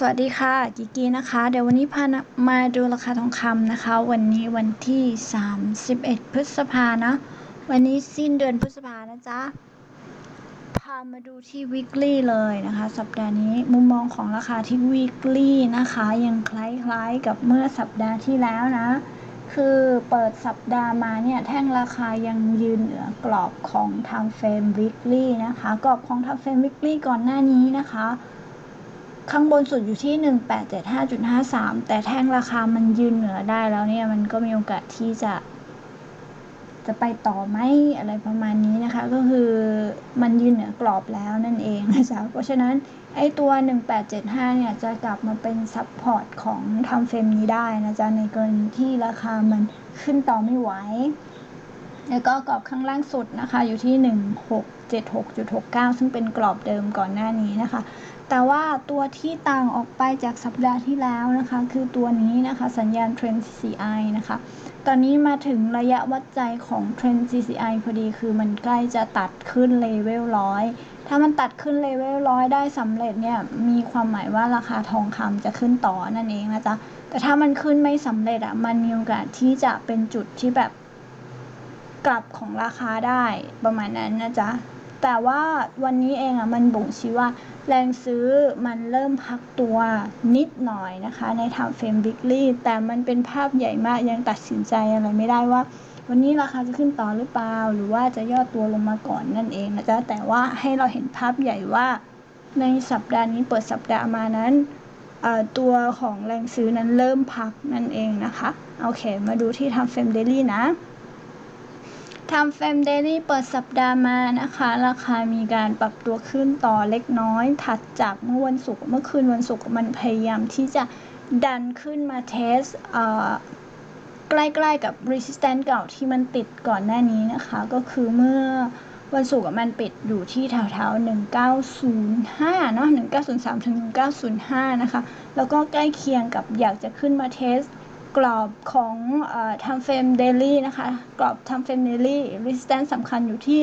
สวัสดีค่ะกิกีนะคะ เดี๋ยววันนี้พานะมาดูราคาทองคำนะคะ วันนี้วันที่ 31 พฤษภานะ วันนี้สิ้นเดือนพฤษภานะจ๊ะ พามาดูที่ weekly เลยนะคะ สัปดาห์นี้มุมมองของราคาที่ weekly นะคะ ยังคล้ายๆกับเมื่อสัปดาห์ที่แล้วนะ คือเปิดสัปดาห์มาเนี่ยแท่งราคายังยืนเหนือกรอบของ time frame weekly นะคะ กรอบของ time frame weekly ก่อนหน้านี้นะคะ ข้างบนสุดอยู่ที่ 1875.53 แต่แท่งราคามันยืนเหนือได้แล้วเนี่ย มันก็มีโอกาสที่จะ จะไปต่อไหมอะไรประมาณนี้นะคะ ก็คือมันยืนเหนือกรอบแล้วนั่นเองนะจ๊ะเพราะฉะนั้น ไอ้ตัว 1875 เนี่ย จะกลับมาเป็นซับพอร์ตของทำเฟรมนี้ได้นะจ๊ะ ในกรณีที่ราคามันขึ้นต่อไม่ไหว แล้วก็กรอบข้างล่างสุดนะคะ อยู่ที่ 1676.69 ซึ่งเป็นกรอบเดิมก่อนหน้านี้นะคะ แต่ว่าตัวที่ต่างออกไปจากสัปดาห์ที่แล้วนะคะ คือตัวนี้นะคะ สัญญาณ Trend CCI นะคะ ตอนนี้มาถึงระยะวัดใจของ Trend CCI พอดีคือมันใกล้จะตัดขึ้นเลเวลร้อยถ้ามันตัดขึ้นเลเวลร้อยได้สำเร็จเนี่ยมีความหมายว่าราคาทองคำจะขึ้นต่อนั่นเองนะจ๊ะแต่ถ้ามันขึ้นไม่สำเร็จอะมันมีโอกาสที่จะเป็นจุดที่แบบ กลับของราคาได้ประมาณนั้นนะจ๊ะ แต่ว่าวันนี้เองอะมันบ่งชี้ว่า แรงซื้อมันเริ่มพักตัวนิดหน่อยนะคะ ในทางเฟรมวิกฤตแต่มันเป็นภาพใหญ่มากยังตัดสินใจอะไรไม่ได้ว่า วันนี้ราคาจะขึ้นต่อหรือเปล่า หรือว่าจะย่อตัวลงมาก่อนนั่นเองนะจ๊ะ แต่ว่าให้เราเห็นภาพใหญ่ว่า ในสัปดาห์นี้เปิดสัปดาห์มานั้นตัวของแรงซื้อนั้นเริ่มพักนั่นเองนะคะ โอเค มาดูที่ทำเฟรมเดลี่นะ ทำเฟรมเดลี่เปิดสัปดาห์มานะคะ ราคามีการปรับตัวขึ้นต่อเล็กน้อย ถัดจากเมื่อวันศุกร์เมื่อคืนวันศุกร์มันพยายามที่จะดันขึ้นมาเทสใกล้ๆกับ resistance เก่าที่มันติดก่อนหน้านี้นะคะ ก็คือเมื่อวันศุกร์มันปิดอยู่ที่แถวๆ1905เนาะ1903ถึง1905 นะคะ แล้วก็ใกล้เคียงกับอยากจะขึ้นมาเทส กรอบของทำเฟรมเดลี่นะคะ กรอบทำเฟรมเดลี่ resistance สำคัญอยู่ที่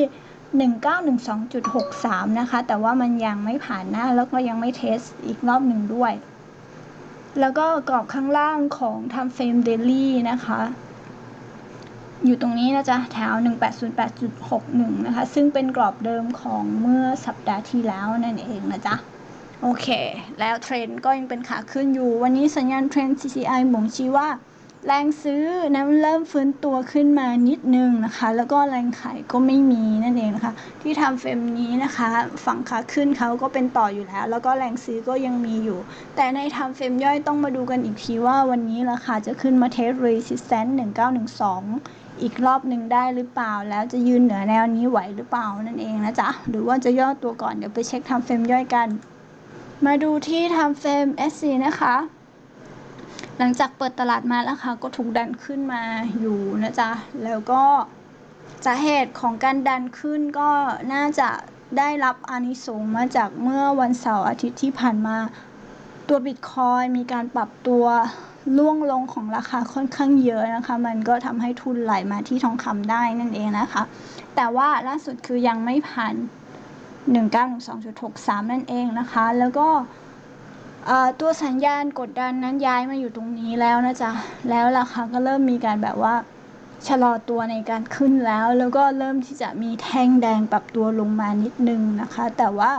1912.63 นะคะ แต่ว่ามันยังไม่ผ่านหน้า แล้วก็ยังไม่เทสอีกรอบหนึ่งด้วย แล้วก็กรอบข้างล่างของทำเฟรมเดลี่นะคะ อยู่ตรงนี้นะจ๊ะแถว 1808.61 นะคะ ซึ่งเป็นกรอบเดิมของเมื่อสัปดาห์ที่แล้วนั่นเองนะจ๊ะ โอเค แล้วเทรนก็ยังเป็นขาขึ้นอยู่ วันนี้สัญญาณเทรน CCI บ่งชี้ว่า แรงซื้อนะเริ่มฟื้นตัวขึ้นมานิดนึงนะคะ แล้วก็แรงขายก็ไม่มีนั่นเองนะคะ ที่ทำเฟรมนี้นะคะ ฝั่งขาขึ้นเขาก็เป็นต่ออยู่แล้ว แล้วก็แรงซื้อก็ยังมีอยู่ แต่ในทำเฟรมย่อยต้องมาดูกันอีกทีว่าวันนี้ราคาจะขึ้นมาเทส resistance 1912อีกรอบหนึ่งได้หรือเปล่าแล้วจะยืนเหนือแนวนี้ไหวหรือเปล่านั่นเองนะจ๊ะ หรือว่าจะย่อตัวก่อนเดี๋ยวไปเช็คทำเฟรมย่อยกัน มาดูที่ทำเฟรม SC นะคะ หลังจากเปิดตลาดมาแล้วค่ะก็ถูกดันขึ้นมาอยู่นะจ๊ะ แล้วก็สาเหตุของการดันขึ้นก็น่าจะได้รับอานิสงส์มาจากเมื่อวันเสาร์อาทิตย์ที่ผ่านมา ตัวบิตคอยมีการปรับตัวล่วงลงของราคาค่อนข้างเยอะนะคะ มันก็ทำให้ทุนไหลมาที่ทองคำได้นั่นเองนะคะ แต่ว่าล่าสุดคือยังไม่ผ่าน 1912.63 นั่นเองนะคะ แล้วก็ตัวสัญญาณกดดันนั้นย้ายมาอยู่ตรงนี้แล้วนะจ๊ะ แล้วราคาก็เริ่มมีการแบบว่าชะลอตัวในการขึ้นแล้ว แล้วก็เริ่มที่จะมีแท่งแดงปรับตัวลงมานิดนึงนะคะ แต่ว่า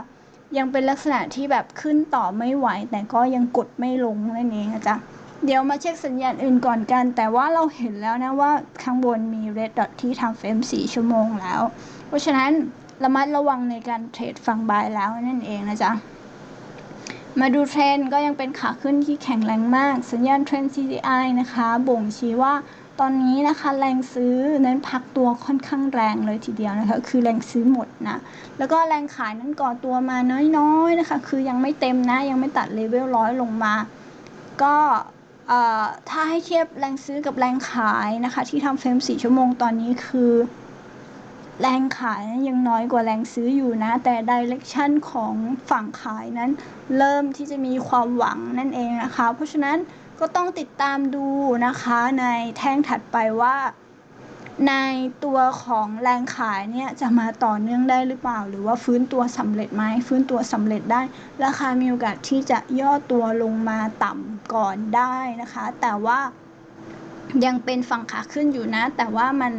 ยังเป็นลักษณะที่แบบขึ้นต่อไม่ไหว แต่ก็ยังกดไม่ลงนั่นเองนะจ๊ะ เดี๋ยวมาเช็คสัญญาณอื่นก่อนกัน แต่ว่าเราเห็นแล้วนะว่าข้างบนมี red dot ที่ทำเฟรม4ชั่วโมงแล้ว เพราะฉะนั้น ระมัดระวังในการเทรดฝั่งบายแล้วนั่นเองนะจ๊ะ มาดูเทรนก็ยังเป็นขาขึ้นที่แข็งแรงมาก สัญญาณเทรน CCI นะคะ บ่งชี้ว่าตอนนี้นะคะแรงซื้อนั้นพักตัวค่อนข้างแรงเลยทีเดียวนะคะคือแรงซื้อหมดนะแล้วก็แรงขายนั้นก่อตัวมาน้อยๆนะคะ คือยังไม่เต็มนะยังไม่ตัดเลเวลร้อยลงมา ก็ถ้าให้เทียบแรงซื้อกับแรงขายนะคะ ที่ทำเฟรม4ชั่วโมงตอนนี้คือ แรงขายยังน้อยกว่าแรงซื้ออยู่นะ แต่ดิเรกชันของฝั่งขายนั้น เริ่มที่จะมีความหวังนั่นเองนะคะ เพราะฉะนั้นก็ต้องติดตามดูนะคะในแท่งถัดไปว่า ในตัวของแรงขายเนี่ยจะมาต่อเนื่องได้หรือเปล่า หรือว่าฟื้นตัวสำเร็จไหมฟื้นตัวสำเร็จได้ ราคามีโอกาสที่จะย่อตัวลงมาต่ำก่อนได้นะคะ แต่ว่ายังเป็นฝั่งขาขึ้นอยู่นะ แต่ว่ามัน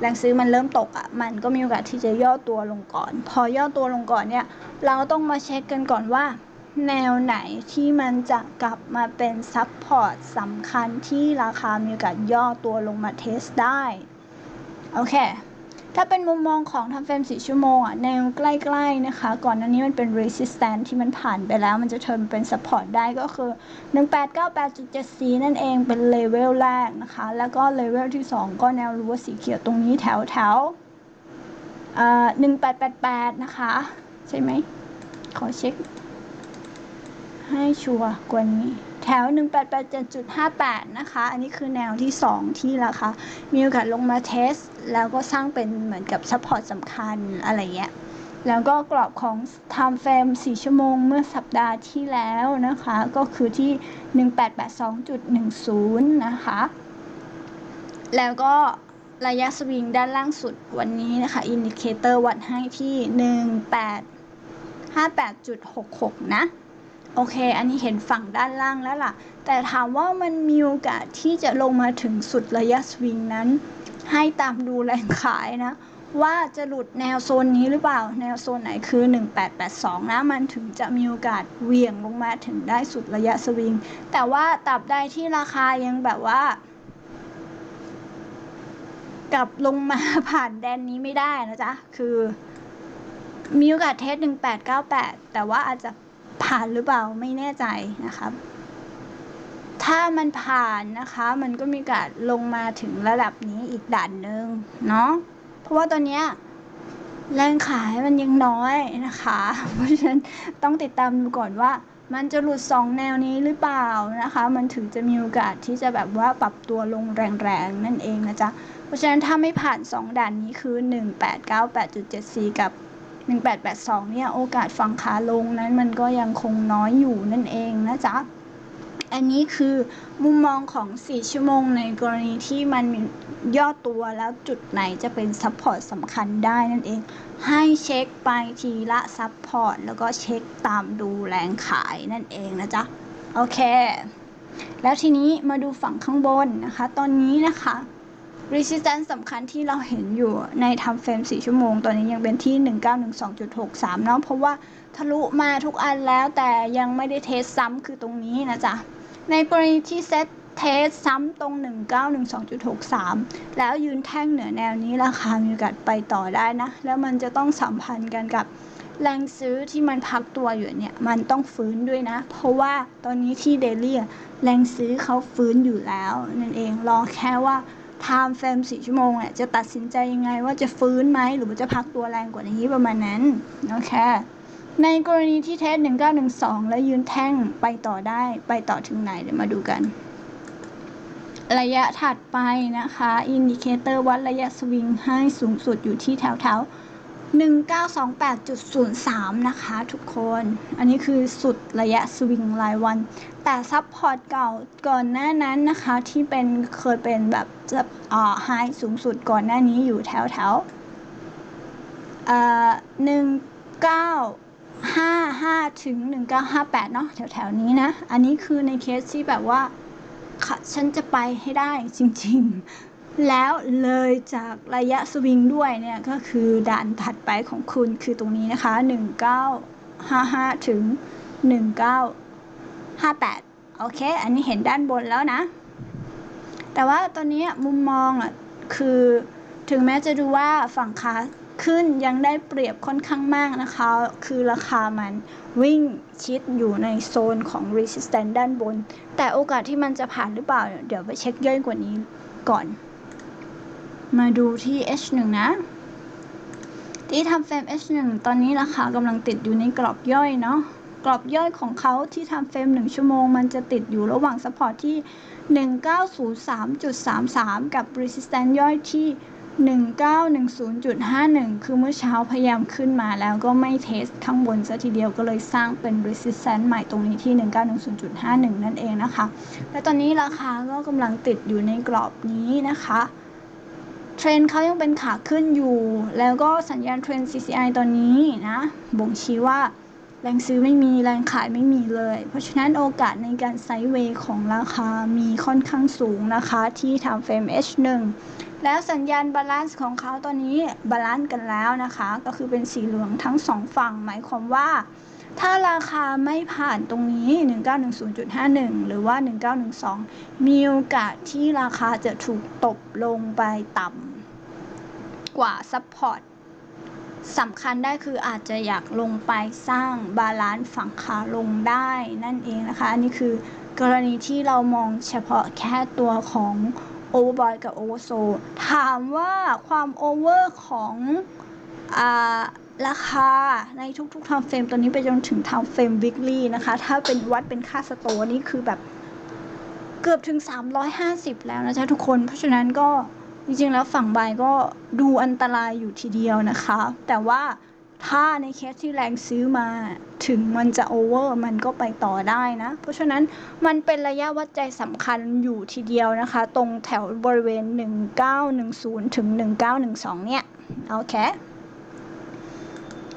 แรงซื้อมันเริ่มตกอะ่ะ มันก็มีโอกาสที่จะย่อตัวลงก่อน พอย่อตัวลงก่อนเนี่ย เราต้องมาเช็คกันก่อนว่า แนวไหนที่มันจะกลับมาเป็นซับพอร์ตสำคัญที่ราคามีโอกาสย่อตัวลงมาเทสได้ โอเค ถ้าเป็นมุมมองของทำเฟรม4ชั่วโมงอะแนวใกล้ๆนะคะ ก่อนหน้านี้มันเป็น resistance ที่มันผ่านไปแล้ว มันจะเทิร์นเป็น support ได้ก็คือ 1898.74 นั่นเองเป็นเลเวลแรกนะคะ แล้วก็เลเวลที่ 2 ก็แนวรั้วสีเขียวตรงนี้แถวแถวๆเอ่อ1888 นะคะ ใช่ไหม ขอเช็ค ให้ชัวร์กว่านี้ แถว 1887.58 นะคะ อันนี้คือแนวที่ 2 ที่ราคามีโอกาสลงมาเทส แล้วก็สร้างเป็นเหมือนกับซัพพอร์ตสำคัญอะไรเงี้ยแล้วก็กรอบของ time frame 4 ชั่วโมงเมื่อสัปดาห์ที่แล้วนะคะ ก็คือที่ 1882.10 นะคะ แล้วก็ระยะสวิงด้านล่างสุดวันนี้นะคะ อินดิเคเตอร์วัดให้ที่ 1858.66 นะ โอเค อันนี้เห็นฝั่งด้านล่างแล้วล่ะ แต่ถามว่ามันมีโอกาสที่จะลงมาถึงสุดระยะสวิงนั้น ให้ตามดูแรงขายนะ ว่าจะหลุดแนวโซนนี้หรือเปล่า แนวโซนไหนคือ 1882 นะ มันถึงจะมีโอกาสเหวี่ยงลงมาถึงได้สุดระยะสวิง แต่ว่าตับใดที่ราคายังแบบว่า กลับลงมาผ่านแดนนี้ไม่ได้นะจ๊ะ คือมีโอกาสเทส 1898 แต่ว่าอาจจะ ผ่านหรือเปล่าไม่แน่ใจนะครับ ถ้ามันผ่านนะคะ มันก็มีกาสลงมาถึงระดับนี้อีกด่านหนึ่งเนาะเพราะว่าตอนเนี้ยแรงขายมันยังน้อยนะคะ เพราะฉะนั้นต้องติดตามดูก่อนว่า มันจะหลุดสองแนวนี้หรือเปล่านะคะ มันถึงจะมีโอกาสที่จะแบบว่าปรับตัวลงแรงๆนั่นเองนะจ๊ะ เพราะฉะนั้นถ้าไม่ผ่าน 2 ด่านนี้คือ 1898.74 กับ 1882 เนี่ย โอกาสฝั่งขาลงนั้นมันก็ยังคงน้อยอยู่นั่นเองนะจ๊ะ อันนี้คือมุมมองของ 4 ชั่วโมงในกรณีที่มันย่อตัวแล้วจุดไหนจะเป็นซัพพอร์ตสำคัญได้นั่นเอง ให้เช็คไปทีละซัพพอร์ตแล้วก็เช็คตามดูแรงขายนั่นเองนะจ๊ะ โอเค แล้วทีนี้มาดูฝั่งข้างบนนะคะ ตอนนี้นะคะ resistance สำคัญที่เราเห็นอยู่ในทำเฟรม 4 ชั่วโมง ตอนนี้ยังเป็นที่ 1912.63 เนาะเพราะว่าทะลุมาทุกอันแล้วแต่ยังไม่ได้เทสซ้ำคือตรงนี้นะจ๊ะ ในกรณีที่เซตเทสซ้ำตรง 1912.63 แล้วยืนแท่งเหนือแนวนี้ราคามีโอกาสไปต่อได้นะ แล้วมันจะต้องสัมพันธ์กันกับแรงซื้อที่มันพักตัวอยู่เนี่ยมันต้องฟื้นด้วยนะ เพราะว่าตอนนี้ที่เดลี่แรงซื้อเขาฟื้นอยู่แล้วนั่นเองรอแค่ว่า time frame 4ชั่วโมงเนี่ยจะตัดสินใจยังไงว่าจะฟื้นไหมหรือว่าจะพักตัวแรงกว่านี้ประมาณนั้นโอเคในกรณีที่เทส 1912 แล้วยืนแท่งไปต่อได้ไปต่อถึงไหนเดี๋ยวมาดูกัน ระยะถัดไปนะคะ อินดิเคเตอร์วัดระยะสวิงให้สูงสุดอยู่ที่แถวๆ 1928.03 นะคะทุกคน อันนี้คือสุดระยะสวิงรายวัน แต่ซับพอร์ตเก่าก่อนหน้านั้นนะคะที่เป็นเคยเป็นแบบจะอ่าไฮสูงสุดก่อนหน้านี้อยู่แถวแถวเอ่อหนึ่งเก้าห้าห้าถึงหนึ่งเก้าห้าแปดเนาะแถวแถวนี้นะ อันนี้คือในเคสที่แบบว่าค่ะฉันจะไปให้ได้จริง ๆ แล้วเลยจากระยะสวิงด้วยเนี่ยก็คือด่านถัดไปของคุณคือตรงนี้นะคะหนึ่งเก้าห้าห้าถึงหนึ่งเก้า58 โอเค อันนี้เห็นด้านบนแล้วนะ แต่ว่าตอนนี้มุมมองอะคือถึงแม้จะดูว่าฝั่งขาขึ้นยังได้เปรียบค่อนข้างมากนะคะ คือราคามันวิ่งชิดอยู่ในโซนของ resistance ด้านบน แต่โอกาสที่มันจะผ่านหรือเปล่า เดี๋ยวไปเช็คย่อยกว่านี้ก่อน มาดูที่ H1 นะ ที่ทำเฟรม H1 ตอนนี้ราคากำลังติดอยู่ในกรอบย่อยเนาะกรอบย่อยของเขาที่ทำเฟรม 1 ชั่วโมง มันจะติดอยู่ระหว่างซัพพอร์ตที่ 1903.33 กับ resistance ย่อยที่ 1910.51 คือเมื่อเช้าพยายามขึ้นมาแล้วก็ไม่เทสข้างบนซะทีเดียวก็เลยสร้างเป็น resistance ใหม่ตรงนี้ที่ 1910.51 นั่นเองนะคะ และตอนนี้ราคาก็กำลังติดอยู่ในกรอบนี้นะคะ เทรนเขายังเป็นขาขึ้นอยู่ แล้วก็สัญญาณเทรน CCI ตอนนี้นะบ่งชี้ว่าแรงซื้อไม่มีแรงขายไม่มีเลย เพราะฉะนั้นโอกาสในการไซด์เวย์ของราคามีค่อนข้างสูงนะคะที่ทำเฟรม H1 แล้วสัญญาณบาลานซ์ของเขาตอนนี้บาลานซ์กันแล้วนะคะ ก็คือเป็นสีเหลืองทั้งสองฝั่ง หมายความว่า ถ้าราคาไม่ผ่านตรงนี้ 1910.51 หรือว่า 1912 มีโอกาสที่ราคาจะถูกตบลงไปต่ำกว่าซัพพอร์ตสำคัญได้คืออาจจะอยากลงไปสร้างบาลานซ์ฝั่งขาลงได้นั่นเองนะคะ อันนี้คือกรณีที่เรามองเฉพาะแค่ตัวของ Overbought กับ Oversold ถามว่าความโอเวอร์ของอ่า ราคาในทุกๆ time frame ตัวนี้ไปจนถึง time frame weekly นะคะ ถ้าเป็นวัดเป็นค่าสโตร์นี่คือแบบเกือบถึง 350 แล้วนะจ๊ะทุกคน เพราะฉะนั้นก็จริงๆแล้วฝั่งบายก็ดูอันตรายอยู่ทีเดียวนะคะ แต่ว่าถ้าในเคสที่แรงซื้อมาถึงมันจะโอเวอร์มันก็ไปต่อได้นะ เพราะฉะนั้นมันเป็นระยะวัดใจสำคัญอยู่ทีเดียวนะคะ ตรงแถวบริเวณ 1910 ถึง 1912 เนี่ย โอเค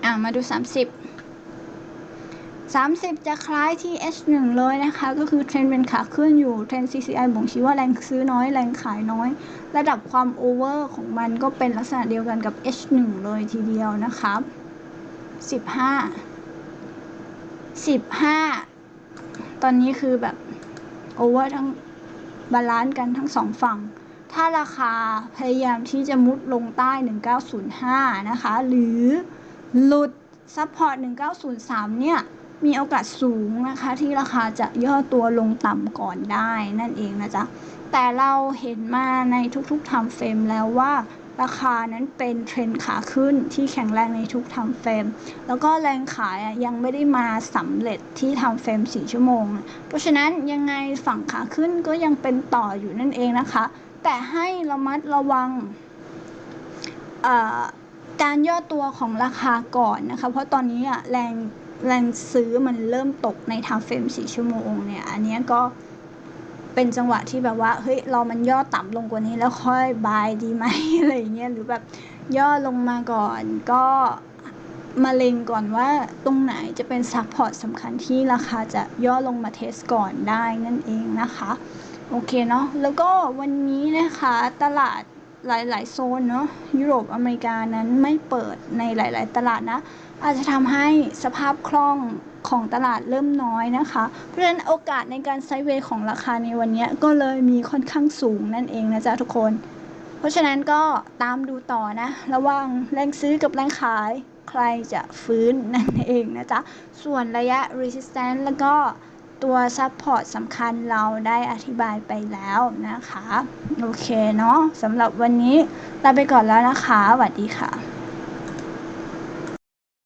อะมาดู 30 30 จะคล้ายที่ H1 เลยนะคะ ก็คือเทรนด์เป็นขาขึ้นอยู่ เทรนด์ CCI บ่งชี้ว่าแรงซื้อน้อย แรงขายน้อย ระดับความโอเวอร์ของมันก็เป็นลักษณะเดียวกันกับ H1 เลยทีเดียวนะคะ15 15 ตอนนี้คือแบบโอเวอร์ทั้งบาลานซ์กันทั้งสองฝั่ง ถ้าราคาพยายามที่จะมุดลงใต้ 1905 นะคะ หรือ หลุดซัพพอร์ต1903 เนี่ย มีโอกาสสูงนะคะ ที่ราคาจะย่อตัวลงต่ำก่อนได้นั่นเองนะจ๊ะ แต่เราเห็นมาในทุกๆ time frame แล้วว่าราคานั้นเป็นเทรนขาขึ้นที่แข็งแรงในทุก time frame แล้วก็แรงขายอะยังไม่ได้มาสำเร็จที่ time frame 4ชั่วโมง เพราะฉะนั้นยังไงฝั่งขาขึ้นก็ยังเป็นต่ออยู่นั่นเองนะคะ แต่ให้ระมัดระวังอ่อ การย่อตัวของราคาก่อนนะคะ เพราะตอนนี้อะแรงแรงซื้อมันเริ่มตกใน time frame 4ชั่วโมงเนี่ย อันนี้ก็เป็นจังหวะที่แบบว่า เฮ้ย เรามันย่อต่ำลงกว่านี้แล้วค่อยบายดีไหมอะไรอย่างเงี้ย หรือแบบย่อลงมาก่อนก็มาเล็งก่อนว่าตรงไหนจะเป็นซัพพอร์ตสำคัญที่ราคาจะย่อลงมาเทสก่อนได้นั่นเองนะคะ โอเคเนาะ แล้วก็วันนี้นะคะตลาด หลาย ๆ โซนเนาะยุโรปอเมริกานั้นไม่เปิดในหลาย ๆ ตลาดนะ อาจจะทำให้สภาพคล่องของตลาดเริ่มน้อยนะคะ เพราะฉะนั้นโอกาสในการไซด์เวย์ของราคาในวันนี้ก็เลยมีค่อนข้างสูงนั่นเองนะจ๊ะทุกคน เพราะฉะนั้นก็ตามดูต่อนะ ระว่างแรงซื้อกับแรงขายใครจะฟื้นนั่นเองนะจ๊ะ ส่วนระยะ resistance แล้วก็ ตัวซัพพอร์ตสำคัญเราได้อธิบายไปแล้วนะคะ โอเคเนาะสำหรับวันนี้ลาไปก่อนแล้วนะคะสวัสดีค่ะ